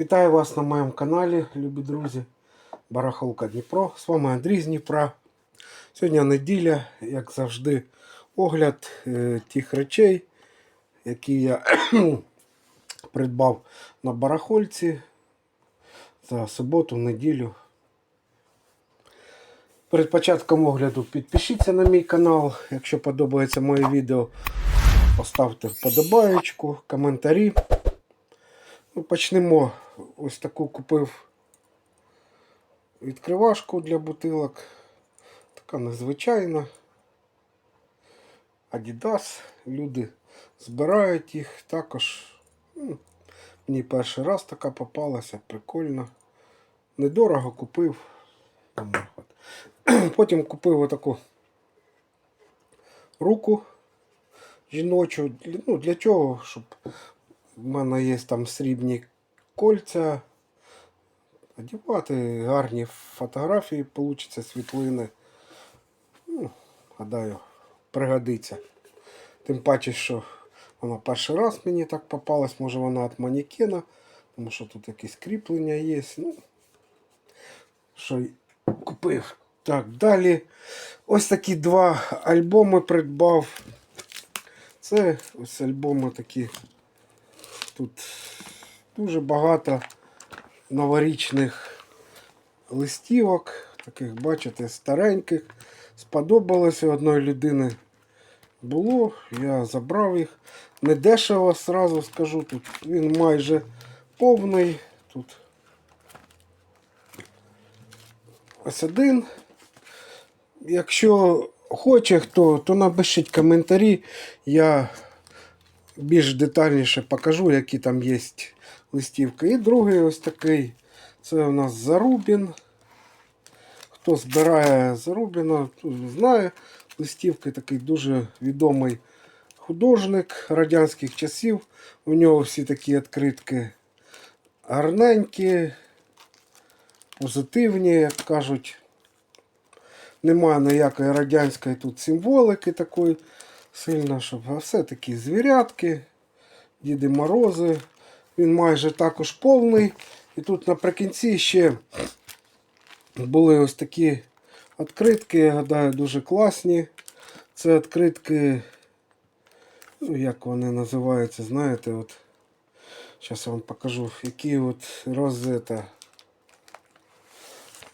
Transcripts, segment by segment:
Вітаю вас на моєму каналі, любі друзі. Барахолка Дніпро. З вами Андрій з Дніпра. Сьогодні неділя, як завжди, огляд е, тих речей, які я придбав на барахольці за суботу, неділю. Перед початком огляду підпишіться на мій канал. Якщо подобається моє відео, поставте вподобаєчку, коментарі. Ну, почнемо. Ось таку купив відкривашку для бутилок. Така незвичайна. Adidas. Люди збирають їх. Також ну, мені перший раз така попалася, прикольно. Недорого купив. Потім купив отаку руку жіночу. Ну, для чого? Щоб в мене є там срібні кольця. Одягати гарні фотографії, получаться світлини. Ну, гадаю, пригодиться. Тим паче, що вона перший раз мені так попалась, може вона від манекена, тому що тут якісь кріплення є. Ну, що купив. Так, далі. Ось такі два альбоми придбав. Це ось альбоми такі. Тут дуже багато новорічних листівок, таких, бачите, стареньких. Сподобалося одної людини було, я забрав їх. Не дешево, сразу скажу. Тут він майже повний. Тут ось один. Якщо хоче хто, то напишіть коментарі. Я більш детальніше покажу, які там є листівки. І другий ось такий. Це у нас Зарубін. Хто збирає Зарубіна, знає. Листівки такий дуже відомий художник радянських часів. У нього всі такі відкритки гарненькі, позитивні, як кажуть. Немає ніякої радянської тут символики такої сильно, щоб а все такі звірятки, Діди Морози. Він майже також повний. І тут наприкінці ще були ось такі відкритки, я гадаю, дуже класні. Це відкритки, ну як вони називаються, знаєте, от. Зараз я вам покажу, які от розета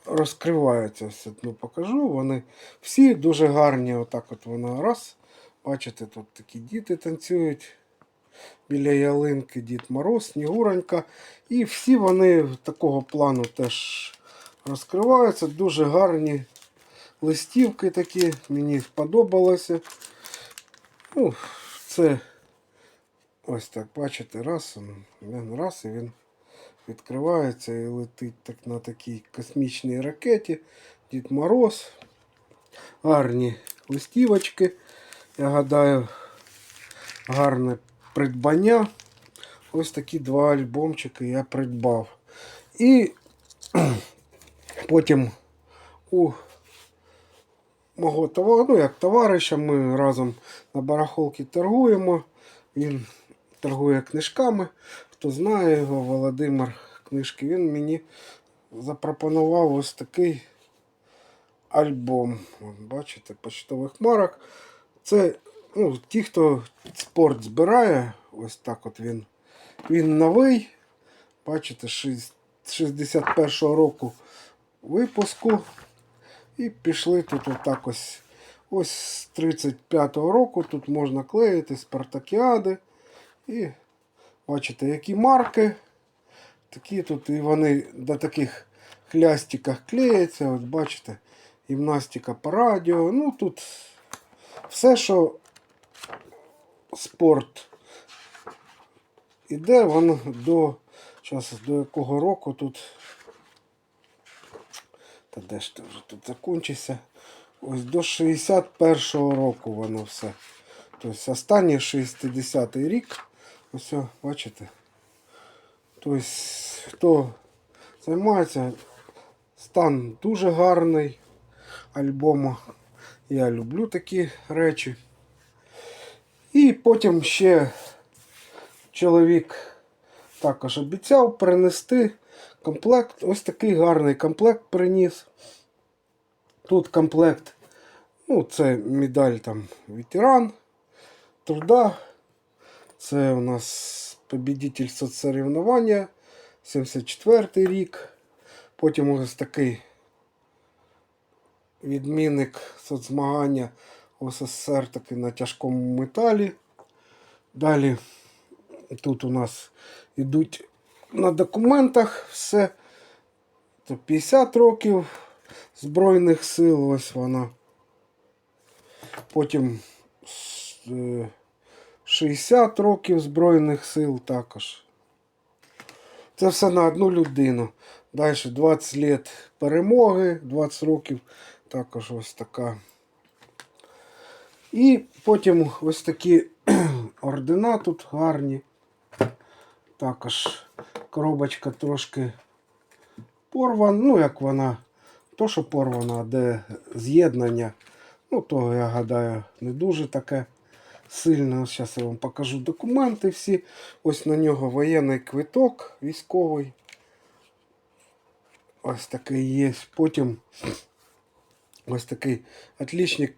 розкриваються. Ось одну покажу. Вони всі дуже гарні. Отак от вона раз. Бачите, тут такі діти танцюють. Біля ялинки Дід Мороз, Снігуронька. І всі вони такого плану теж розкриваються. Дуже гарні листівки такі. Мені сподобалося. Ну, Це ось так, бачите, раз, він раз і він відкривається і летить так на такій космічній ракеті. Дід Мороз. Гарні листівочки. Я гадаю, гарне придбання. Ось такі два альбомчики я придбав. І потім у мого товару, ну як товариша, ми разом на барахолці торгуємо. Він торгує книжками. Хто знає його, Володимир книжки, він мені запропонував ось такий альбом. Бачите, почтових марок. Це ну, ті, хто спорт збирає, ось так от він. Він новий. Бачите, шість- 61-го року випуску. І пішли тут отак ось. Ось з 35-го року тут можна клеїти спартакіади. І бачите, які марки. Такі тут і вони до таких хлястиках клеяться. От бачите, гімнастика по радіо. Ну тут все, що спорт іде, воно до. Зараз до якого року тут. Та де ж ти вже тут закінчиться? Ось до 61-го року воно все. Тобто останній 60-й рік. Ось, бачите. Тобто, хто займається, стан дуже гарний альбому. Я люблю такі речі. І потім ще чоловік також обіцяв принести комплект. Ось такий гарний комплект приніс. Тут комплект, ну, це медаль там ветеран труда. Це у нас побідитель соцсоревнування, 74 рік. Потім ось такий відмінник соцзмагання ОССР такий на тяжкому металі. Далі тут у нас йдуть на документах все. То 50 років Збройних сил, ось вона. Потім е, 60 років Збройних сил також. Це все на одну людину. Далі 20 лет перемоги, 20 років також ось така. І потім ось такі ордена тут гарні. Також коробочка трошки порвана. Ну, як вона, то, що порвана, де з'єднання. Ну, то я гадаю, не дуже таке сильне. Зараз я вам покажу документи всі. Ось на нього воєнний квиток військовий. Ось такий є. Потім ось такий отличник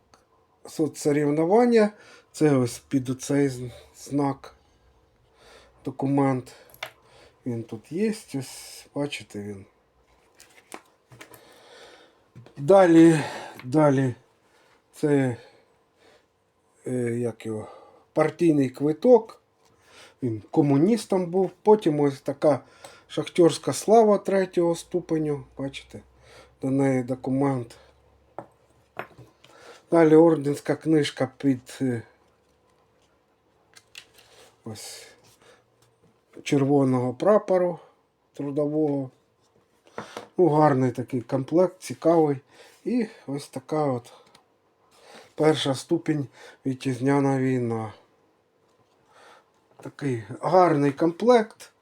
соцсоревнування. Це ось під цей знак. Документ. Він тут є. Ось, бачите він. Далі, далі. Це е, як його, партійний квиток. Він комуністом був. Потім ось така шахтерська слава третього ступеню. Бачите? До неї документ. Далі орденська книжка під е, ось червоного прапору трудового. Ну, гарний такий комплект, цікавий. І ось така от перша ступінь вітчизняна війна. Такий гарний комплект.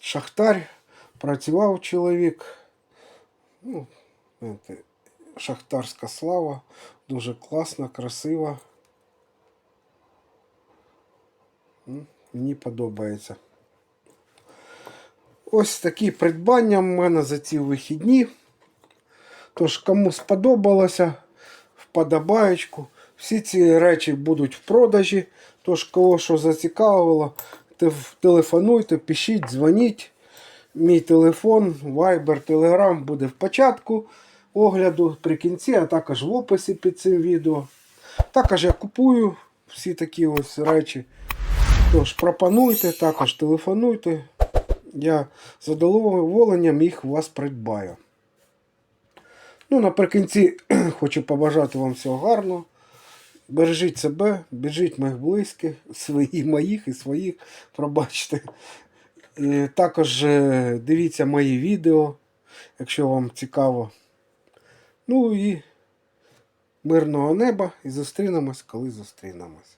Шахтар. Працював чоловік. Ну, знаєте, шахтарська слава. Дуже класна, красива. Мені подобається. Ось такі придбання в мене за ці вихідні. Тож, кому сподобалося, вподобаєчку. Всі ці речі будуть в продажі. Тож, кого що зацікавило, телефонуйте, пишіть, дзвоніть. Мій телефон, Viber, Telegram буде в початку огляду при кінці, а також в описі під цим відео. Також я купую всі такі ось речі. Тож пропонуйте, також телефонуйте. Я задоволенням їх у вас придбаю. Ну, наприкінці хочу побажати вам всього гарного. Бережіть себе, бережіть моїх близьких, свої моїх і своїх, пробачте. Також е, дивіться мої відео, якщо вам цікаво. Ну і мирного неба і зустрінемось, коли зустрінемось.